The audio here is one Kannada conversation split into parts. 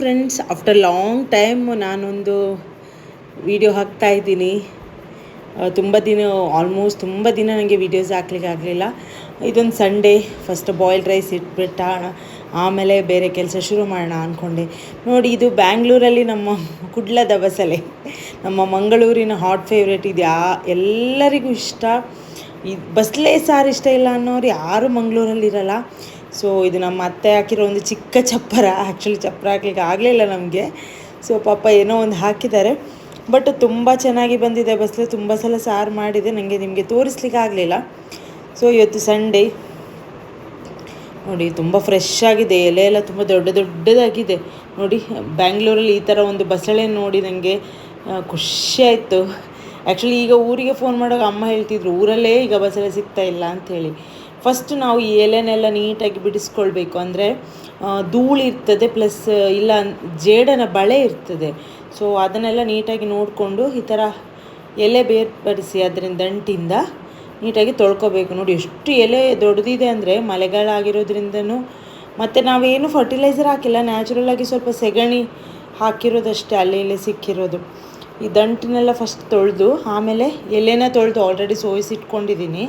ಫ್ರೆಂಡ್ಸ್ ಆಫ್ಟರ್ ಲಾಂಗ್ ಟೈಮ್ ನಾನೊಂದು ವಿಡಿಯೋ ಹಾಕ್ತಾ ಇದ್ದೀನಿ. ತುಂಬ ದಿನ ಆಲ್ಮೋಸ್ಟ್ ತುಂಬ ದಿನ ನನಗೆ ವೀಡಿಯೋಸ್ ಹಾಕ್ಲಿಕ್ಕೆ ಆಗಲಿಲ್ಲ. ಇದೊಂದು ಸಂಡೇ ಫಸ್ಟ್ ಬಾಯ್ಲ್ಡ್ ರೈಸ್ ಇಟ್ಬಿಟ್ಟ ಆಮೇಲೆ ಬೇರೆ ಕೆಲಸ ಶುರು ಮಾಡೋಣ ಅಂದ್ಕೊಂಡೆ ನೋಡಿ, ಇದು ಬ್ಯಾಂಗ್ಳೂರಲ್ಲಿ ನಮ್ಮ ಕುಡ್ಲದ ಬಸಲೆ ನಮ್ಮ ಮಂಗಳೂರಿನ ಹಾಟ್ ಫೇವ್ರೇಟ್ ಇದು ಯಾ, ಎಲ್ಲರಿಗೂ ಇಷ್ಟ. ಈ ಬಸಳೆ ಸಾರು ಇಷ್ಟ ಇಲ್ಲ ಅನ್ನೋರು ಯಾರು ಮಂಗಳೂರಲ್ಲಿ ಇರಲ್ಲ ಸೊ ಇದು ನಮ್ಮ ಅತ್ತೆ ಹಾಕಿರೋ ಒಂದು ಚಿಕ್ಕ ಚಪ್ಪರ ಆ್ಯಕ್ಚುಲಿ ಚಪ್ಪರ ಹಾಕ್ಲಿಕ್ಕೆ ಆಗಲಿಲ್ಲ ನಮಗೆ. ಸೊ ಪಾಪ ಏನೋ ಒಂದು ಹಾಕಿದ್ದಾರೆ. ಬಟ್ ತುಂಬ ಚೆನ್ನಾಗಿ ಬಂದಿದೆ ಬಸ್ಲೆ, ತುಂಬ ಸಲ ಸಾರು ಮಾಡಿದೆ ನನಗೆ ನಿಮಗೆ ತೋರಿಸ್ಲಿಕ್ಕೆ ಆಗಲಿಲ್ಲ. ಸೊ ಇವತ್ತು ಸಂಡೇ ನೋಡಿ, ತುಂಬ ಫ್ರೆಶ್ ಆಗಿದೆ, ಎಲೆ ಎಲ್ಲ ತುಂಬ ದೊಡ್ಡ ದೊಡ್ಡದಾಗಿದೆ. ನೋಡಿ ಬ್ಯಾಂಗ್ಳೂರಲ್ಲಿ ಈ ಥರ ಒಂದು ಬಸಳೆ ನೋಡಿ ನನಗೆ ಖುಷಿ ಆಯಿತು. ಆ್ಯಕ್ಚುಲಿ ಈಗ ಊರಿಗೆ ಫೋನ್ ಮಾಡುವಾಗ ಅಮ್ಮ ಹೇಳ್ತಿದ್ರು, ಊರಲ್ಲೇ ಈಗ ಬಸಳೆ ಸಿಗ್ತಾ ಇಲ್ಲ ಅಂಥೇಳಿ ಫಸ್ಟ್ ನಾವು ಈ ಎಲೆನೆಲ್ಲ ನೀಟಾಗಿ ಬಿಡಿಸ್ಕೊಳ್ಬೇಕು. ಅಂದರೆ ಧೂಳು ಇರ್ತದೆ ಪ್ಲಸ್ ಇಲ್ಲ ಜೇಡನ ಬಳೆ ಇರ್ತದೆ. ಸೊ ಅದನ್ನೆಲ್ಲ ನೀಟಾಗಿ ನೋಡಿಕೊಂಡು ಈ ಥರ ಎಲೆ ಬೇರ್ಪಡಿಸಿ ಅದರಿಂದ ದಂಟಿಂದ ನೀಟಾಗಿ ತೊಳ್ಕೊಬೇಕು. ನೋಡಿ, ಎಷ್ಟು ಎಲೆ ದೊಡ್ಡದಿದೆ ಅಂದರೆ ಮಳೆಗಾಲ ಆಗಿರೋದ್ರಿಂದನೂ ಮತ್ತು ನಾವೇನು ಫರ್ಟಿಲೈಸರ್ ಹಾಕಿಲ್ಲ. ನ್ಯಾಚುರಲ್ ಆಗಿ ಸ್ವಲ್ಪ ಸೆಗಣಿ ಹಾಕಿರೋದಷ್ಟೇ ಅಲ್ಲಿ ಇಲ್ಲಿ ಸಿಕ್ಕಿರೋದು. ಈ ದಂಟಿನೆಲ್ಲ ಫಸ್ಟ್ ತೊಳೆದು, ಆಮೇಲೆ ಎಲೆನ ತೊಳೆದು ಆಲ್ರೆಡಿ ಸೋಯಿಸಿಟ್ಕೊಂಡಿದ್ದೀನಿ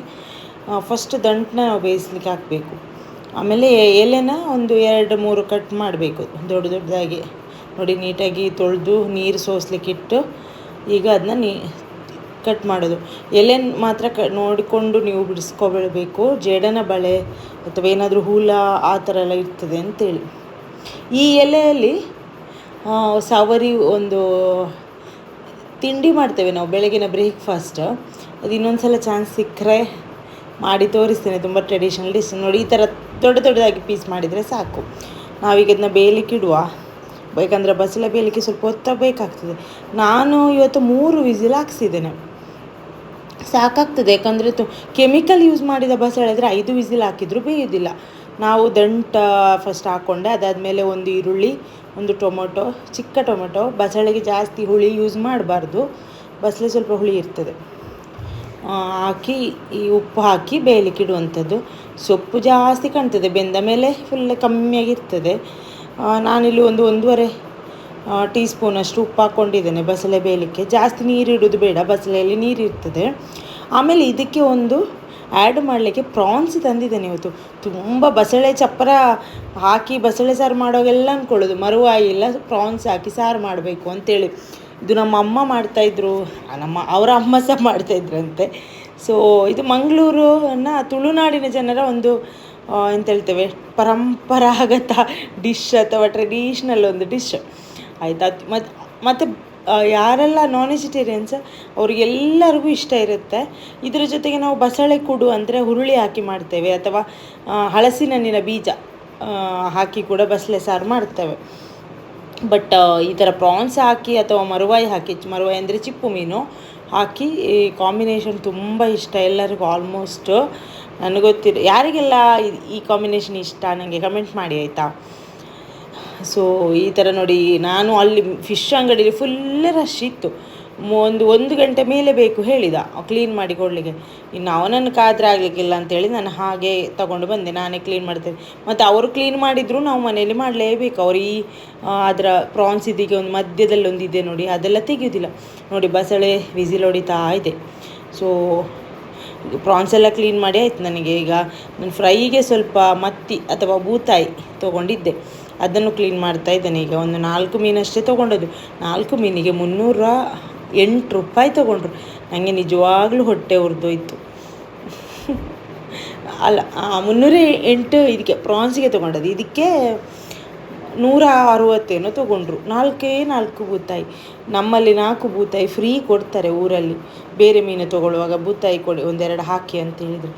ಫಸ್ಟ್ ದಂಟನ್ನ ಬೇಯಿಸ್ಲಿಕ್ಕೆ ಹಾಕಬೇಕು. ಆಮೇಲೆ ಎಲೆನ ಒಂದು ಎರಡು ಮೂರು ಕಟ್ ಮಾಡಬೇಕು, ದೊಡ್ಡ ದೊಡ್ಡದಾಗಿ. ನೋಡಿ, ನೀಟಾಗಿ ತೊಳೆದು ನೀರು ಸೋಸ್ಲಿಕ್ಕೆ ಇಟ್ಟು ಈಗ ಅದನ್ನ ನೀ ಕಟ್ ಮಾಡೋದು. ಎಲೆನ ಮಾತ್ರ ಕ ನೋಡಿಕೊಂಡು ನೀವು ಬಿಡಿಸ್ಕೊಬಿಡಬೇಕು ಜೇಡನ ಬಳೆ ಅಥವಾ ಏನಾದರೂ ಹೂಲ ಆ ಥರ ಎಲ್ಲ ಇರ್ತದೆ ಅಂತೇಳಿ. ಈ ಎಲೆಯಲ್ಲಿ ಸವರಿ ಒಂದು ತಿಂಡಿ ಮಾಡ್ತೇವೆ ನಾವು ಬೆಳಗಿನ ಬ್ರೇಕ್ಫಾಸ್ಟ್ ಅದು ಇನ್ನೊಂದು ಸಲ ಚಾನ್ಸ್ ಸಿಕ್ಕರೆ ಮಾಡಿ ತೋರಿಸ್ತೇನೆ, ತುಂಬ ಟ್ರೆಡಿಷನಲ್ ಡಿಶ್ ನೋಡಿ, ಈ ಥರ ದೊಡ್ಡ ದೊಡ್ಡದಾಗಿ ಪೀಸ್ ಮಾಡಿದರೆ ಸಾಕು. ನಾವೀಗ ಇದನ್ನ ಬೇಯಲಿಕ್ಕೆ ಇಡುವ. ಬೇಕಂದರೆ ಬಸಳೆ ಬೇಯಲಿಕ್ಕೆ ಸ್ವಲ್ಪ ಹೊತ್ತ ಬೇಕಾಗ್ತದೆ. ನಾನು ಇವತ್ತು ಮೂರು ವಿಸಿಲ್ ಹಾಕ್ಸಿದ್ದೇನೆ. ಸಾಕಾಗ್ತದೆ, ಯಾಕಂದರೆ ತು ಕೆಮಿಕಲ್ ಯೂಸ್ ಮಾಡಿದ ಬಸಳೆ ಆದರೆ ಐದು ವಿಸಿಲ್ ಹಾಕಿದರೂ ಬೇಯೋದಿಲ್ಲ. ನಾವು ದಂಟ ಫಸ್ಟ್ ಹಾಕ್ಕೊಂಡೆ ಅದಾದಮೇಲೆ ಒಂದು ಈರುಳ್ಳಿ, ಒಂದು ಟೊಮೊಟೊ, ಚಿಕ್ಕ ಟೊಮೊಟೊ, ಬಸಳೆಗೆ ಜಾಸ್ತಿ ಹುಳಿ ಯೂಸ್ ಮಾಡಬಾರ್ದು. ಬಸಳೆ ಸ್ವಲ್ಪ ಹುಳಿ ಇರ್ತದೆ. ಹಾಕಿ, ಈ ಉಪ್ಪು ಹಾಕಿ ಬೇಯಲಿಕ್ಕೆ ಇಡುವಂಥದ್ದು. ಸೊಪ್ಪು ಜಾಸ್ತಿ ಕಾಣ್ತದೆ, ಬೆಂದ ಮೇಲೆ ಫುಲ್ ಕಮ್ಮಿಯಾಗಿರ್ತದೆ ನಾನಿಲ್ಲಿ ಒಂದು ಒಂದೂವರೆ ಟೀ ಸ್ಪೂನಷ್ಟು ಉಪ್ಪು ಹಾಕ್ಕೊಂಡಿದ್ದೇನೆ ಬಸಳೆ ಬೇಯಲಿಕ್ಕೆ. ಜಾಸ್ತಿ ನೀರು ಇಡೋದು ಬೇಡ, ಬಸಳೆಯಲ್ಲಿ ನೀರು ಇರ್ತದೆ. ಆಮೇಲೆ ಇದಕ್ಕೆ ಒಂದು ಆ್ಯಡ್ ಮಾಡಲಿಕ್ಕೆ ಪ್ರಾನ್ಸ್ ತಂದಿದ್ದೇನೆ ಇವತ್ತು. ತುಂಬ ಬಸಳೆ ಚಪ್ಪರ ಹಾಕಿ ಬಸಳೆ ಸಾರು ಮಾಡೋಗೆಲ್ಲ ಅಂದ್ಕೊಳ್ಳೋದು ಮರುವಾಯಿಲ್ಲ ಪ್ರಾನ್ಸ್ ಹಾಕಿ ಸಾರು ಮಾಡಬೇಕು ಅಂತೇಳಿ. ಇದು ನಮ್ಮ ಅಮ್ಮ ಮಾಡ್ತಾಯಿದ್ರು ನಮ್ಮ ಅವರ ಅಮ್ಮ ಸಹ ಮಾಡ್ತಾಯಿದ್ರಂತೆ ಸೊ ಇದು ಮಂಗಳೂರನ್ನ ತುಳುನಾಡಿನ ಜನರ ಒಂದು ಎಂತ ಹೇಳ್ತೇವೆ, ಪರಂಪರಾಗತ ಡಿಶ್ ಅಥವಾ ಟ್ರೆಡಿಷ್ನಲ್ ಒಂದು ಡಿಶ್ ಆಯಿತಾ? ಮತ್ತು ಮತ್ತು ಯಾರೆಲ್ಲ ನಾನ್ ವೆಜಿಟೇರಿಯನ್ಸ್ ಅವ್ರಿಗೆಲ್ಲರಿಗೂ ಇಷ್ಟ ಇರುತ್ತೆ. ಇದರ ಜೊತೆಗೆ ನಾವು ಬಸಳೆ ಕುಡು ಅಂದರೆ ಹುರುಳಿ ಹಾಕಿ ಮಾಡ್ತೇವೆ ಅಥವಾ ಹಲಸಿನಣ್ಣಿನ ಬೀಜ ಹಾಕಿ ಕೂಡ ಬಸಳೆ ಸಾರು ಮಾಡ್ತೇವೆ. ಬಟ್ ಈ ಥರ ಪ್ರಾನ್ಸ್ ಹಾಕಿ ಅಥವಾ ಮರುವಾಯಿ ಹಾಕಿ, ಮರುವಾಯಿ ಅಂದರೆ ಚಿಪ್ಪು ಮೀನು ಹಾಕಿ, ಈ ಕಾಂಬಿನೇಷನ್ ತುಂಬ ಇಷ್ಟ ಎಲ್ಲರಿಗೂ ಆಲ್ಮೋಸ್ಟ್ ನನಗೆ ಗೊತ್ತಿರ, ಯಾರಿಗೆಲ್ಲ ಈ ಕಾಂಬಿನೇಷನ್ ಇಷ್ಟ ನನಗೆ ಕಮೆಂಟ್ ಮಾಡಿ ಆಯಿತಾ? ಸೊ ಈ ಥರ ನೋಡಿ ನಾನು ಅಲ್ಲಿ ಫಿಶ್ ಅಂಗಡಿಯಲ್ಲಿ ಫುಲ್ ರಶ್ ಇತ್ತು. ಒಂದು ಒಂದು ಗಂಟೆ ಮೇಲೆ ಬೇಕು ಹೇಳಿದ. ಕ್ಲೀನ್ ಮಾಡಿ ಕೊಡಲಿಕ್ಕೆ ಇನ್ನು ಅವನನ್ನು ಕಾದ್ರೆ ಆಗಲಿಕ್ಕಿಲ್ಲ ಅಂತೇಳಿ ನಾನು ಹಾಗೆ ತಗೊಂಡು ಬಂದೆ. ನಾನೇ ಕ್ಲೀನ್ ಮಾಡ್ತೇನೆ. ಮತ್ತು ಅವರು ಕ್ಲೀನ್ ಮಾಡಿದರೂ ನಾವು ಮನೆಯಲ್ಲಿ ಮಾಡಲೇಬೇಕು. ಅವರು ಈ ಅದರ ಪ್ರಾನ್ಸ್ ಇದೀಗ ಒಂದು ಮಧ್ಯದಲ್ಲಿ ಒಂದು ಇದೆ ನೋಡಿ, ಅದೆಲ್ಲ ತೆಗೆಯೋದಿಲ್ಲ. ನೋಡಿ ಬಸಳೆ ವಿಸಿಲ್ ಹೊಡಿತಾ ಇದೆ. ಸೊ ಪ್ರಾನ್ಸ್ ಎಲ್ಲ ಕ್ಲೀನ್ ಮಾಡಿ ಆಯ್ತು ನನಗೆ. ಈಗ ನಾನು ಫ್ರೈಗೆ ಸ್ವಲ್ಪ ಮತ್ತಿ ಅಥವಾ ಬೂತಾಯಿ ತೊಗೊಂಡಿದ್ದೆ. ಅದನ್ನು ಕ್ಲೀನ್ ಮಾಡ್ತಾ ಇದ್ದೇನೆ. ಈಗ ಒಂದು ನಾಲ್ಕು ಮೀನಷ್ಟೇ ತೊಗೊಂಡದ್ದು. ನಾಲ್ಕು ಮೀನಿಗೆ ಮುನ್ನೂರ ಎಂಟು ರೂಪಾಯಿ ತೊಗೊಂಡ್ರು. ನನಗೆ ನಿಜವಾಗ್ಲೂ ಹೊಟ್ಟೆ ಉರಿದೋಯ್ತು. ಅಲ್ಲ ಮುನ್ನೂರ ಎಂಟು ಇದಕ್ಕೆ ಪ್ರಾನ್ಸಿಗೆ ತೊಗೊಂಡದ್ದು. ಇದಕ್ಕೆ ನೂರ ಅರುವತ್ತೇನೋ ತೊಗೊಂಡ್ರು. ನಾಲ್ಕೇ ನಾಲ್ಕು ಬೂತಾಯಿ. ನಮ್ಮಲ್ಲಿ ನಾಲ್ಕು ಬೂತಾಯಿ ಫ್ರೀ ಕೊಡ್ತಾರೆ ಊರಲ್ಲಿ. ಬೇರೆ ಮೀನು ತೊಗೊಳ್ಳುವಾಗ ಬೂತಾಯಿ ಕೊಡಿ, ಒಂದೆರಡು ಹಾಕಿ ಅಂತ ಹೇಳಿದರು.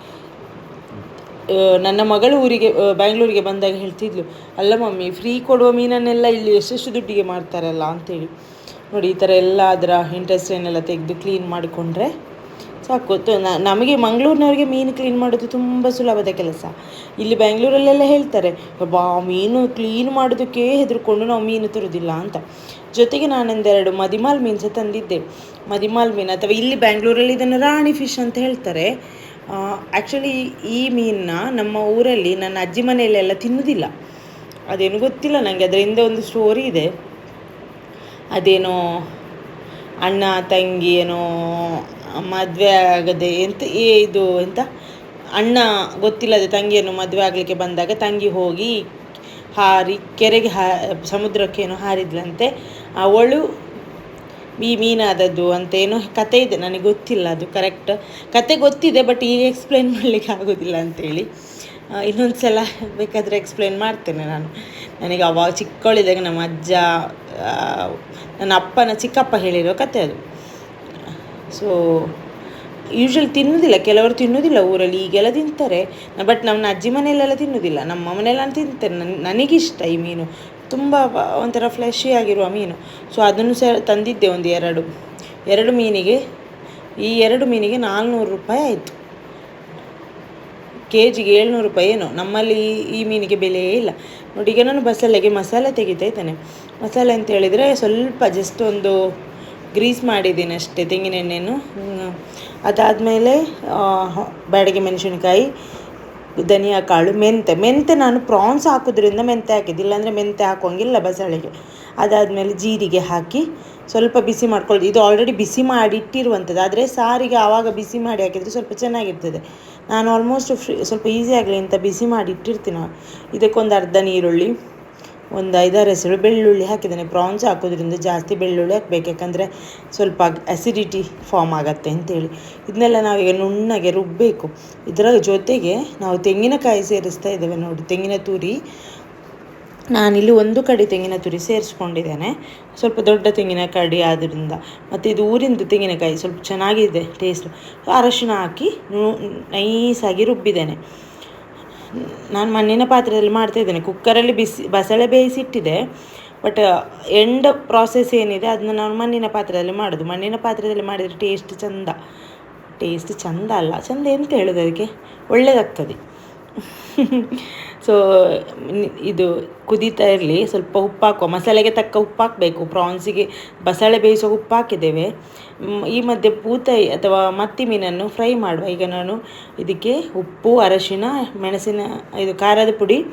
ನನ್ನ ಮಗಳು ಊರಿಗೆ ಬ್ಯಾಂಗ್ಳೂರಿಗೆ ಬಂದಾಗ ಹೇಳ್ತಿದ್ಲು, ಅಲ್ಲ ಮಮ್ಮಿ ಫ್ರೀ ಕೊಡುವ ಮೀನನ್ನೆಲ್ಲ ಇಲ್ಲಿ ಎಷ್ಟೆಷ್ಟು ದುಡ್ಡಿಗೆ ಮಾಡ್ತಾರಲ್ಲ ಅಂತೇಳಿ ನೋಡಿ, ಈ ಥರ ಎಲ್ಲ ಅದರ ಇಂಟೆಸ್ಟೈನೆಲ್ಲ ತೆಗೆದು ಕ್ಲೀನ್ ಮಾಡಿಕೊಂಡ್ರೆ ಸಾಕು. ನಮಗೆ ಮಂಗಳೂರಿನವ್ರಿಗೆ ಮೀನು ಕ್ಲೀನ್ ಮಾಡೋದು ತುಂಬ ಸುಲಭದ ಕೆಲಸ. ಇಲ್ಲಿ ಬೆಂಗಳೂರಲ್ಲೆಲ್ಲ ಹೇಳ್ತಾರೆ, ಬಾ, ಮೀನು ಕ್ಲೀನ್ ಮಾಡೋದಕ್ಕೆ ಹೆದರ್ಕೊಂಡು ನಾವು ಮೀನು ತರೋದಿಲ್ಲ ಅಂತ. ಜೊತೆಗೆ ನಾನೊಂದೆರಡು ಮದಿಮಾಲ್ ಮೀನು ತಂದಿದ್ದೆ. ಮದಿಮಾಲ್ ಮೀನು ಅಥವಾ ಇಲ್ಲಿ ಬ್ಯಾಂಗ್ಳೂರಲ್ಲಿ ಇದನ್ನು ರಾಣಿ ಫಿಶ್ ಅಂತ ಹೇಳ್ತಾರೆ. ಆ್ಯಕ್ಚುಲಿ ಈ ಮೀನನ್ನ ನಮ್ಮ ಊರಲ್ಲಿ ನನ್ನ ಅಜ್ಜಿ ಮನೆಯಲ್ಲೆಲ್ಲ ತಿನ್ನೋದಿಲ್ಲ. ಅದೇನು ಗೊತ್ತಿಲ್ಲ ನನಗೆ ಅದರ ಹಿಂದೆ ಒಂದು ಸ್ಟೋರಿ ಇದೆ. ಅದೇನೋ ಅಣ್ಣ, ತಂಗಿ ಏನೋ ಮದುವೆ ಆಗದೆ ಎಂತ ಇದು ಎಂತ? ಅಣ್ಣ ಗೊತ್ತಿಲ್ಲದೆ ತಂಗಿಯನ್ನು ಮದುವೆ ಆಗಲಿಕ್ಕೆ ಬಂದಾಗ ತಂಗಿ ಹೋಗಿ ಹಾರಿ, ಕೆರೆಗೆ ಹಾ ಸಮುದ್ರಕ್ಕೇನೋ ಹಾರಿದ್ಲಂತೆ. ಅವಳು ಈ ಮೀನಾದದ್ದು ಅಂತ ಏನೋ ಕತೆ ಇದೆ, ನನಗೆ ಗೊತ್ತಿಲ್ಲ ಅದು ಕರೆಕ್ಟ್. ಕತೆ ಗೊತ್ತಿದೆ, ಬಟ್ ಈಗ ಎಕ್ಸ್ಪ್ಲೈನ್ ಮಾಡಲಿಕ್ಕೆ ಆಗೋದಿಲ್ಲ ಅಂತೇಳಿ. ಇನ್ನೊಂದು ಸಲ ಬೇಕಾದರೆ ಎಕ್ಸ್ಪ್ಲೈನ್ ಮಾಡ್ತೇನೆ ನಾನು. ನನಗೆ ಅವಾಗ ಚಿಕ್ಕವಳಿದ್ದಾಗ ನಮ್ಮ ಅಜ್ಜ ನನ್ನ ಅಪ್ಪನ ಚಿಕ್ಕಪ್ಪ ಹೇಳಿರೋ ಕತೆ ಅದು. ಸೊ ಯೂಶ್ವಲಿ ತಿನ್ನೋದಿಲ್ಲ, ಕೆಲವರು ತಿನ್ನೋದಿಲ್ಲ ಊರಲ್ಲಿ, ಈಗೆಲ್ಲ ತಿಂತಾರೆ. ಬಟ್ ನಮ್ಮ ಅಜ್ಜಿ ಮನೆಯಲ್ಲೆಲ್ಲ ತಿನ್ನೋದಿಲ್ಲ. ನಮ್ಮ ಮನೆಯಲ್ಲ ನಾನು ತಿಂತೇನೆ ನನ್ನ ನನಗಿಷ್ಟ ಈ ಮೀನು. ತುಂಬ ಒಂಥರ ಫ್ಲೆಶಿ ಆಗಿರುವ ಮೀನು. ಸೊ ಅದನ್ನು ಸಹ ತಂದಿದ್ದೆ ಒಂದು ಎರಡು ಎರಡು ಮೀನಿಗೆ. ಈ ಎರಡು ಮೀನಿಗೆ ನಾಲ್ನೂರು ರೂಪಾಯಿ ಆಯಿತು. ಕೆ ಜಿಗೆ ಏಳ್ನೂರು ರೂಪಾಯಿ ಏನೋ. ನಮ್ಮಲ್ಲಿ ಈ- ಮೀನಿಗೆ ಬೆಲೆಯೇ ಇಲ್ಲ. ನೋಡಿ, ಈಗ ನಾನು ಬಸಳೆಗೆ ಮಸಾಲೆ ತೆಗಿತಾ ಇದ್ದೇನೆ. ಮಸಾಲೆ ಅಂತ ಹೇಳಿದರೆ ಸ್ವಲ್ಪ ಜಸ್ಟ್ ಒಂದು ಗ್ರೀಸ್ ಮಾಡಿದ್ದೀನಿ ಅಷ್ಟೇ ತೆಂಗಿನ ಎಣ್ಣೆಯನ್ನು. ಅದಾದಮೇಲೆ ಬ್ಯಾಡಗೆ ಮೆಣಸಿನ್ಕಾಯಿ, ಧನಿಯಾ ಕಾಳು, ಮೆಂತೆ. ಮೆಂತೆ ನಾನು ಪ್ರಾನ್ಸ್ ಹಾಕೋದ್ರಿಂದ ಮೆಂತೆ ಹಾಕಿದ್ದು ಇಲ್ಲಾಂದರೆ ಮೆಂತೆ ಹಾಕೋಂಗಿಲ್ಲ ಬಸಳೆಗೆ ಅದಾದಮೇಲೆ ಜೀರಿಗೆ ಹಾಕಿ ಸ್ವಲ್ಪ ಬಿಸಿ ಮಾಡ್ಕೊಳ್ಳೋದು ಇದು ಆಲ್ರೆಡಿ ಬಿಸಿ ಮಾಡಿ ಇಟ್ಟಿರುವಂಥದ್ದು. ಆದರೆ ಸಾರಿಗೆ ಆವಾಗ ಬಿಸಿ ಮಾಡಿ ಹಾಕಿದರೆ ಸ್ವಲ್ಪ ಚೆನ್ನಾಗಿರ್ತದೆ. ನಾನು ಆಲ್ಮೋಸ್ಟ್ ಫ್ರೀ ಸ್ವಲ್ಪ ಈಸಿ ಆಗಲಿ ಅಂತ ಬಿಸಿ ಮಾಡಿ ಇಟ್ಟಿರ್ತೀನಿ ಇದಕ್ಕೊಂದು ಅರ್ಧ ನೀರುಳ್ಳಿ, ಒಂದು ಐದಾರು ಹೆಸರು ಬೆಳ್ಳುಳ್ಳಿ ಹಾಕಿದ್ದೇನೆ. ಪ್ರಾನ್ಸ್ ಹಾಕೋದ್ರಿಂದ ಜಾಸ್ತಿ ಬೆಳ್ಳುಳ್ಳಿ ಹಾಕ್ಬೇಕು. ಯಾಕಂದರೆ ಸ್ವಲ್ಪ ಅಸಿಡಿಟಿ ಫಾರ್ಮ್ ಆಗುತ್ತೆ ಅಂತೇಳಿ. ಇದನ್ನೆಲ್ಲ ನಾವೀಗ ನುಣ್ಣಗೆ ರುಬ್ಬಬೇಕು ಇದರ ಜೊತೆಗೆ ನಾವು ತೆಂಗಿನಕಾಯಿ ಸೇರಿಸ್ತಾ ಇದ್ದೇವೆ ನೋಡಿ. ತೆಂಗಿನ ತುರಿ ನಾನಿಲ್ಲಿ ಒಂದು ಕಡೆ ತೆಂಗಿನ ತುರಿ ಸೇರಿಸ್ಕೊಂಡಿದ್ದೇನೆ. ಸ್ವಲ್ಪ ದೊಡ್ಡ ತೆಂಗಿನ ಕಡಿ ಆದ್ದರಿಂದ ಮತ್ತು ಇದು ಊರಿಂದು ತೆಂಗಿನಕಾಯಿ ಸ್ವಲ್ಪ ಚೆನ್ನಾಗಿದೆ ಟೇಸ್ಟ್ ಅರಶಿನ ಹಾಕಿ ನೈಸಾಗಿ ರುಬ್ಬಿದ್ದೇನೆ. ನಾನು ಮಣ್ಣಿನ ಪಾತ್ರೆಯಲ್ಲಿ ಮಾಡ್ತಾ ಇದ್ದೇನೆ. ಕುಕ್ಕರಲ್ಲಿ ಬಿಸಿ, ಬಸಳೆ ಬೇಯಿಸಿಟ್ಟಿದೆ. ಬಟ್ ಎಂಡ್ ಪ್ರಾಸೆಸ್ ಏನಿದೆ ಅದನ್ನ ನಾನು ಮಣ್ಣಿನ ಪಾತ್ರೆಯಲ್ಲಿ ಮಾಡೋದು. ಮಣ್ಣಿನ ಪಾತ್ರೆಯಲ್ಲಿ ಮಾಡಿದರೆ ಟೇಸ್ಟ್ ಚಂದ. ಟೇಸ್ಟ್ ಚಂದ ಅಲ್ಲ. ಚಂದ ಎಂತ ಹೇಳೋದು ಅದಕ್ಕೆ? ಒಳ್ಳೆಯದಾಗ್ತದೆ ಸೊ ಇದು ಕುದೀತಾ ಇರಲಿ, ಸ್ವಲ್ಪ ಉಪ್ಪು ಹಾಕುವ. ಮಸಾಲೆಗೆ ತಕ್ಕ ಉಪ್ಪು ಹಾಕಬೇಕು. ಪ್ರಾನ್ಸಿಗೆ ಬಸಳೆ ಬೇಯಿಸೋ ಉಪ್ಪು ಹಾಕಿದ್ದೇವೆ. ಈ ಮಧ್ಯೆ ಪೂತಾಯಿ ಅಥವಾ ಮತ್ತಿ ಮೀನನ್ನು ಫ್ರೈ ಮಾಡುವ. ಈಗ ನಾನು ಇದಕ್ಕೆ ಉಪ್ಪು, ಅರಶಿನ, ಮೆಣಸಿನ, ಇದು ಖಾರದ ಪುಡಿ,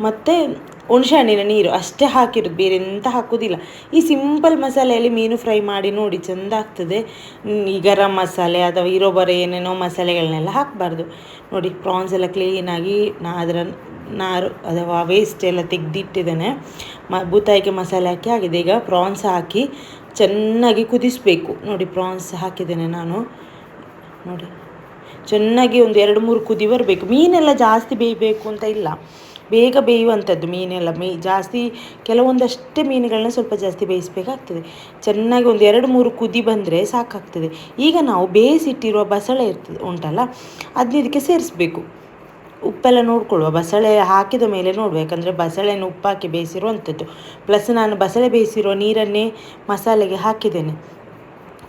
ಮತ್ತು ಹುಣಸೆಹಣ್ಣಿನ ನೀರು ಅಷ್ಟೇ ಹಾಕಿರೋದು, ಬೇರೆ ಎಂತ ಹಾಕೋದಿಲ್ಲ. ಈ ಸಿಂಪಲ್ ಮಸಾಲೆಯಲ್ಲಿ ಮೀನು ಫ್ರೈ ಮಾಡಿ ನೋಡಿ ಚೆಂದ ಆಗ್ತದೆ. ಈ ಗರಂ ಮಸಾಲೆ ಅಥವಾ ಇರೋ ಬರೋ ಏನೇನೋ ಮಸಾಲೆಗಳನ್ನೆಲ್ಲ ಹಾಕಬಾರ್ದು. ನೋಡಿ ಪ್ರಾನ್ಸ್ ಎಲ್ಲ ಕ್ಲೀನಾಗಿ ನಾ ಅದರ ನಾರು ಅಥವಾ ವೇಸ್ಟ್ ಎಲ್ಲ ತೆಗೆದಿಟ್ಟಿದ್ದೇನೆ. ಮ, ಬೂತಾಯಿಗೆ ಮಸಾಲೆ ಹಾಕಿ ಆಗಿದೆ. ಈಗ ಪ್ರಾನ್ಸ್ ಹಾಕಿ ಚೆನ್ನಾಗಿ ಕುದಿಸಬೇಕು. ನೋಡಿ ಪ್ರಾನ್ಸ್ ಹಾಕಿದ್ದೇನೆ ನಾನು. ನೋಡಿ, ಚೆನ್ನಾಗಿ ಒಂದು ಎರಡು ಮೂರು ಕುದಿ ಬರಬೇಕು. ಮೀನೆಲ್ಲ ಜಾಸ್ತಿ ಬೇಯಬೇಕು ಅಂತ ಇಲ್ಲ. ಬೇಗ ಬೇಯುವಂಥದ್ದು ಮೀನೆಲ್ಲ ಮೀ ಜಾಸ್ತಿ ಕೆಲವೊಂದಷ್ಟೇ ಮೀನುಗಳನ್ನ ಸ್ವಲ್ಪ ಜಾಸ್ತಿ ಬೇಯಿಸಬೇಕಾಗ್ತದೆ. ಚೆನ್ನಾಗಿ ಒಂದು ಎರಡು ಮೂರು ಕುದಿ ಬಂದರೆ ಸಾಕಾಗ್ತದೆ. ಈಗ ನಾವು ಬೇಯಿಸಿಟ್ಟಿರುವ ಬಸಳೆ ಇರ್ತದೆ, ಉಂಟಲ್ಲ? ಅದನ್ನ ಇದಕ್ಕೆ ಸೇರಿಸ್ಬೇಕು. ಉಪ್ಪೆಲ್ಲ ನೋಡ್ಕೊಳ್ಳುವ, ಬಸಳೆ ಹಾಕಿದ ಮೇಲೆ ನೋಡಬೇಕಂದ್ರೆ ಬಸಳೆಯನ್ನು ಉಪ್ಪು ಹಾಕಿ ಬೇಯಿಸಿರುವಂಥದ್ದು. ಪ್ಲಸ್ ನಾನು ಬಸಳೆ ಬೇಯಿಸಿರೋ ನೀರನ್ನೇ ಮಸಾಲೆಗೆ ಹಾಕಿದ್ದೇನೆ.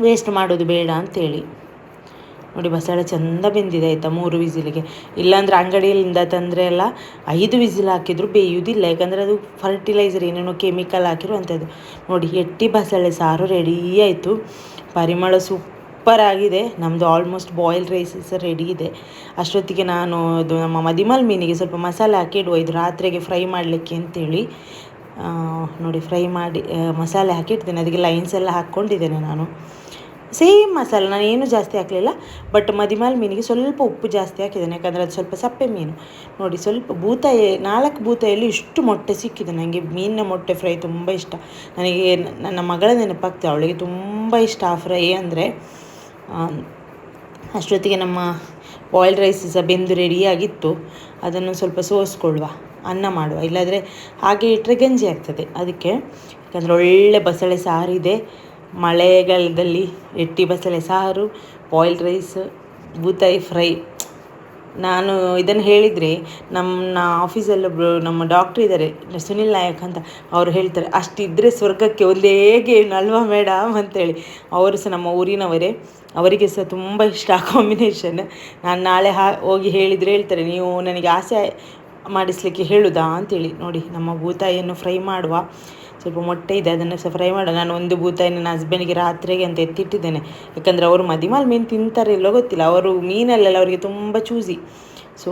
ವೇಸ್ಟ್ ಮಾಡೋದು ಬೇಡ ಅಂತೇಳಿ. ನೋಡಿ ಬಸಳೆ ಚೆಂದ ಬೆಂದಿದೆ ಆಯಿತಾ, ಮೂರು ವಿಸಿಲಿಗೆ. ಇಲ್ಲಾಂದ್ರೆ ಅಂಗಡಿಯಿಂದ ತಂದರೆ ಎಲ್ಲ ಐದು ವಿಸಿಲ್ ಹಾಕಿದ್ರು ಬೇಯುವುದಿಲ್ಲ ಯಾಕಂದರೆ ಅದು ಫರ್ಟಿಲೈಸರ್ ಏನೇನೋ ಕೆಮಿಕಲ್ ಹಾಕಿರುವಂಥದ್ದು. ನೋಡಿ, ಎಟ್ಟಿ ಬಸಳೆ ಸಾರು ರೆಡಿ ಆಯಿತು. ಪರಿಮಳ ಸೂಪರ್ ಆಗಿದೆ. ನಮ್ಮದು ಆಲ್ಮೋಸ್ಟ್ ಬಾಯ್ಲ್ ರೈಸ್ ರೆಡಿ ಇದೆ. ಅಷ್ಟೊತ್ತಿಗೆ ನಾನು ಅದು ನಮ್ಮ ಮದಿಮಲ್ ಮೀನಿಗೆ ಸ್ವಲ್ಪ ಮಸಾಲೆ ಹಾಕಿ ಇಡುವ, ಇದು ರಾತ್ರಿಗೆ ಫ್ರೈ ಮಾಡಲಿಕ್ಕೆ ಅಂತೇಳಿ. ನೋಡಿ ಫ್ರೈ ಮಾಡಿ ಮಸಾಲೆ ಹಾಕಿಡ್ತೇನೆ ಅದಕ್ಕೆ ಲೈನ್ಸ್ ಎಲ್ಲ ಹಾಕ್ಕೊಂಡಿದ್ದೇನೆ ನಾನು. ಸೇಮ್ ಮಸಾಲೆ ನಾನು ಏನು ಜಾಸ್ತಿ ಹಾಕಲಿಲ್ಲ ಬಟ್ ಮದಿಮಾಲ್ ಮೀನಿಗೆ ಸ್ವಲ್ಪ ಉಪ್ಪು ಜಾಸ್ತಿ ಹಾಕಿದ್ದೇನೆ, ಯಾಕಂದರೆ ಅದು ಸ್ವಲ್ಪ ಸಪ್ಪೆ ಮೀನು. ನೋಡಿ, ಸ್ವಲ್ಪ ಬೂತಾಯಿ ನಾಲ್ಕು ಬೂತಾಯಲ್ಲಿ ಇಷ್ಟು ಮೊಟ್ಟೆ ಸಿಕ್ಕಿದೆ ನನಗೆ ಮೀನಿನ ಮೊಟ್ಟೆ ಫ್ರೈ ತುಂಬ ಇಷ್ಟ. ನನಗೆ ನನ್ನ ಮಗಳ ನೆನಪಾಗ್ತದೆ, ಅವಳಿಗೆ ತುಂಬ ಇಷ್ಟ ಆ ಫ್ರೈ ಅಂದರೆ ಅಷ್ಟೊತ್ತಿಗೆ ನಮ್ಮ ಬಾಯ್ಲ್ಡ್ ರೈಸ್ ಸಹ ಬೆಂದು ರೆಡಿಯಾಗಿತ್ತು ಅದನ್ನು ಸ್ವಲ್ಪ ಸೋಸ್ಕೊಳ್ಳುವ, ಅನ್ನ ಮಾಡುವ, ಇಲ್ಲಾದರೆ ಹಾಗೆ ಇಟ್ಟರೆ ಗಂಜಿ ಆಗ್ತದೆ, ಅದಕ್ಕೆ ಯಾಕಂದರೆ ಒಳ್ಳೆ ಬಸಳೆ ಸಾರಿದೆ ಮಳೆಗಾಲದಲ್ಲಿ ಎಟ್ಟಿ ಬಸಳೆ ಸಾರು ಬಾಯ್ಲ್ಡ್ ರೈಸ್ ಬೂತಾಯಿ ಫ್ರೈ ನಾನು ಇದನ್ನು ಹೇಳಿದರೆ ನಮ್ಮ ಆಫೀಸಲ್ಲಿ ಒಬ್ಬರು ನಮ್ಮ ಡಾಕ್ಟ್ರ್ ಇದ್ದಾರೆ ಸುನಿಲ್ ನಾಯಕ್ ಅಂತ ಅವರು ಹೇಳ್ತಾರೆ ಅಷ್ಟಿದ್ದರೆ ಸ್ವರ್ಗಕ್ಕೆ ಒಂದೇ ಗೇಣು ಅಲ್ವಾ ಮೇಡಮ್ ಅಂತೇಳಿ. ಅವರು ಸಹ ನಮ್ಮ ಊರಿನವರೇ. ಅವರಿಗೆ ಸಹ ತುಂಬ ಇಷ್ಟ ಆ ಕಾಂಬಿನೇಷನ್ ನಾನು ನಾಳೆ ಹಾ, ಹೋಗಿ ಹೇಳಿದರೆ ಹೇಳ್ತಾರೆ, ನೀವು ನನಗೆ ಆಸೆ ಮಾಡಿಸ್ಲಿಕ್ಕೆ ಹೇಳುದಾ? ಅಂತೇಳಿ. ನೋಡಿ, ನಮ್ಮ ಬೂತಾಯಿಯನ್ನು ಫ್ರೈ ಮಾಡುವ. ಸ್ವಲ್ಪ ಮೊಟ್ಟೆ ಇದೆ, ಅದನ್ನು ಸಹ ಫ್ರೈ ಮಾಡೋಣ. ನಾನು ಒಂದು ಬೂತಾಯಿ ನನ್ನ ಹಸ್ಬೆಂಡಿಗೆ ರಾತ್ರಿಗೆ ಅಂತ ಎತ್ತಿಟ್ಟಿದ್ದೇನೆ. ಯಾಕಂದರೆ ಅವರು ಮದಿಮಾಲ್ ಮೀನು ತಿಂತಾರೆ ಇಲ್ಲೋ ಗೊತ್ತಿಲ್ಲ. ಅವರು ಮೀನಲ್ಲೆಲ್ಲ ಅವರಿಗೆ ತುಂಬ ಚೂಸಿ ಸೊ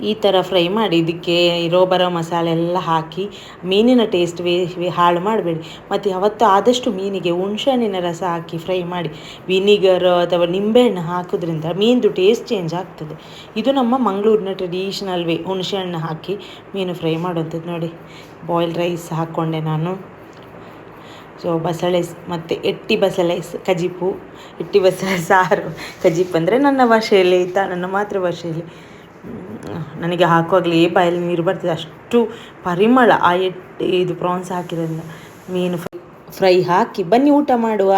ಈ ಥರ ಫ್ರೈ ಮಾಡಿ ಇದಕ್ಕೆ ಇರೋ ಬರೋ ಮಸಾಲೆ ಎಲ್ಲ ಹಾಕಿ ಮೀನಿನ ಟೇಸ್ಟ್ ವೇ ಹಾಳು ಮಾಡಬೇಡಿ. ಮತ್ತು ಯಾವತ್ತು ಆದಷ್ಟು ಮೀನಿಗೆ ಹುಣ್ಸೆಹಣ್ಣಿನ ರಸ ಹಾಕಿ ಫ್ರೈ ಮಾಡಿ ವಿನಿಗರ್ ಅಥವಾ ನಿಂಬೆಹಣ್ಣು ಹಾಕೋದ್ರಿಂದ ಮೀನ್ದು ಟೇಸ್ಟ್ ಚೇಂಜ್ ಆಗ್ತದೆ. ಇದು ನಮ್ಮ ಮಂಗಳೂರಿನ ಟ್ರೆಡಿಷನಲ್ ವೇ ಹುಣಸೆಹಣ್ಣು ಹಾಕಿ ಮೀನು ಫ್ರೈ ಮಾಡುವಂಥದ್ದು ನೋಡಿ. ಬಾಯ್ಲ್ ರೈಸ್ ಹಾಕ್ಕೊಂಡೆ ನಾನು. ಸೊ ಬಸಳೆ ಮತ್ತು ಎಟ್ಟಿ ಬಸಳೆ ಕಜಿಪು. ಎಟ್ಟಿ ಬಸಳೆ ಸಾರು. ಕಜಿಪು ಅಂದರೆ ನನ್ನ ಭಾಷೆಯಲ್ಲಿ ಆಯಿತಾ ನನ್ನ ಮಾತೃಭಾಷೆಯಲ್ಲಿ ನನಗೆ ಹಾಕುವಾಗಲೇ ಬಾಯಲ್ಲಿ ನೀರು ಬರ್ತದೆ. ಅಷ್ಟು ಪರಿಮಳ ಆ ಇದು ಪ್ರಾನ್ಸ್ ಹಾಕಿದ್ರಿಂದ ಮೀನು ಫ್ರೈ ಹಾಕಿ ಬನ್ನಿ ಊಟ ಮಾಡುವ.